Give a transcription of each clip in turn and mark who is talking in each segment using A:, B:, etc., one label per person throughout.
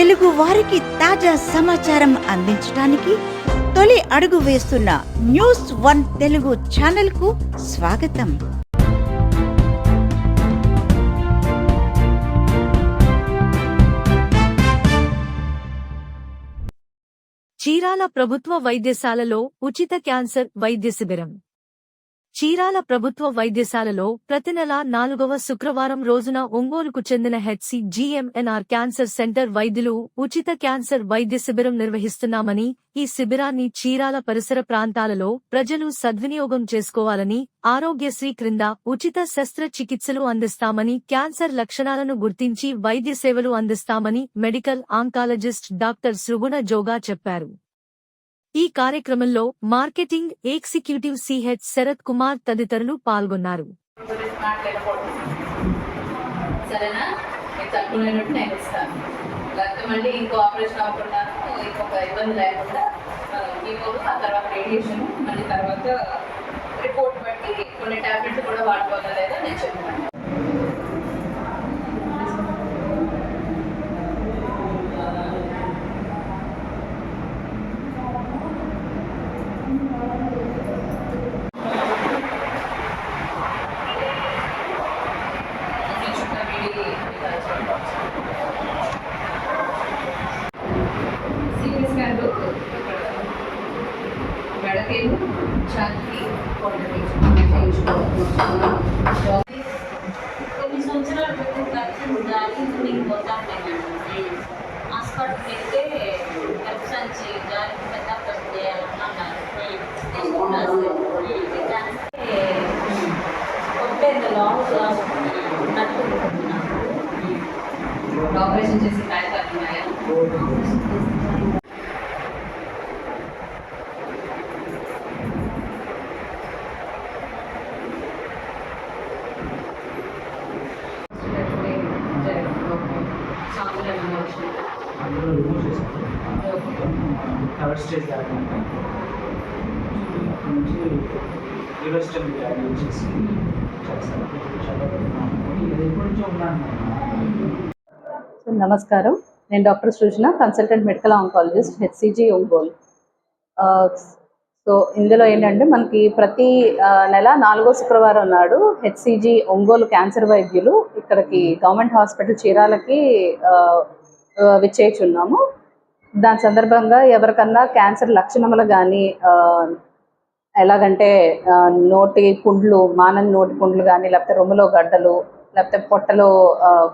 A: తెలుగు వారికి తాజా సమాచారం అందించడానికి తొలి అడుగు వేస్తున్న న్యూస్ వన్ తెలుగు ఛానల్కు స్వాగతం.
B: చీరాల ప్రభుత్వ వైద్యశాలలో ఉచిత క్యాన్సర్ వైద్య శిబిరం. చీరాల ప్రభుత్వ వైద్యశాలలో ప్రతి నెల నాలుగవ శుక్రవారం రోజున ఒంగోలుకు చెందిన హెచ్సి జీఎంఎన్ఆర్ క్యాన్సర్ సెంటర్ వైద్యులు ఉచిత క్యాన్సర్ వైద్య శిబిరం నిర్వహిస్తున్నామని ఈ శిబిరాన్ని చీరాల పరిసర ప్రాంతాలలో ప్రజలు సద్వినియోగం చేసుకోవాలని ఆరోగ్యశ్రీ క్రింద ఉచిత శస్త్రచికిత్సలు అందిస్తామని క్యాన్సర్ లక్షణాలను గుర్తించి వైద్య సేవలు అందిస్తామని medical oncologist doctor Sruguna Joga చెప్పారు. ఈ కార్యక్రమంలో marketing executive CH Sarath Kumar తదితరులు పాల్గొన్నారు.
C: మళ్ళీ ఇంకో ఆపరేషన్ అవ్వకుండా ఇంకొక ఇబ్బంది లేకుండా మీకు ఆ తర్వాత రేడియేషన్ మళ్ళీ తర్వాత రిపోర్ట్ బట్టి కొన్ని టాబ్లెట్స్ కూడా వాడుకోవాలా లేదా నేను చెప్తాను.
D: కొన్ని సంవత్సరాల క్రితం ఖర్చు జారి నీకు పోతాండి హాస్పిటల్కి వెళ్తే ఖర్చు సంచి జారి పెద్ద ఖర్చు చేయాలన్నారు కొట్టేది లాంగ్ ఉన్నట్టు
C: ఆపరేషన్ చేసి కాగితాలు
E: అందులో రిమూవ్ చేశాను. థర్డ్ స్టేజ్ దాకా అక్కడి నుంచి రివర్స్ స్టెప్ యాడ్ చేసి చేస్తాను
F: సో నమస్కారం. నేను doctor Srujana consultant medical oncologist HCG Ongole. So ఇందులో ఏంటంటే మనకి ప్రతి నెల నాలుగో శుక్రవారం నాడు హెచ్సిజి ఒంగోలు క్యాన్సర్ వైద్యులు ఇక్కడికి గవర్నమెంట్ హాస్పిటల్ చీరాలకి ఆ, విచ్చేయుచున్నాము దాని సందర్భంగా ఎవరికన్నా క్యాన్సర్ లక్షణములు కానీ ఎలాగంటే నోటి పుండ్లు మానని నోటి పుండ్లు కానీ లేకపోతే రొమ్ములో గడ్డలు లేకపోతే పొట్టలో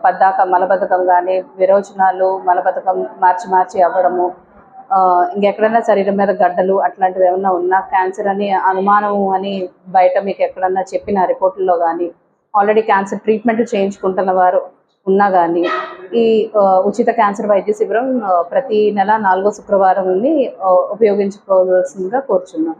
F: పద్దాక మలబద్ధకం కానీ విరోచనాలు మలబద్ధకం మార్చి మార్చి అవ్వడము ఇంకెక్కడైనా శరీరం మీద గడ్డలు అట్లాంటివి ఏమన్నా ఉన్నా క్యాన్సర్ అని అనుమానం అని బయట మీకు ఎక్కడన్నా చెప్పిన రిపోర్టుల్లో కానీ ఆల్రెడీ క్యాన్సర్ ట్రీట్మెంట్ చేయించుకుంటున్న వారు ఉన్నా కానీ ఈ ఉచిత క్యాన్సర్ వైద్య శిబిరం ప్రతి నెల నాలుగో శుక్రవారం ఉపయోగించుకోవాల్సిందిగా కోరుచున్నాం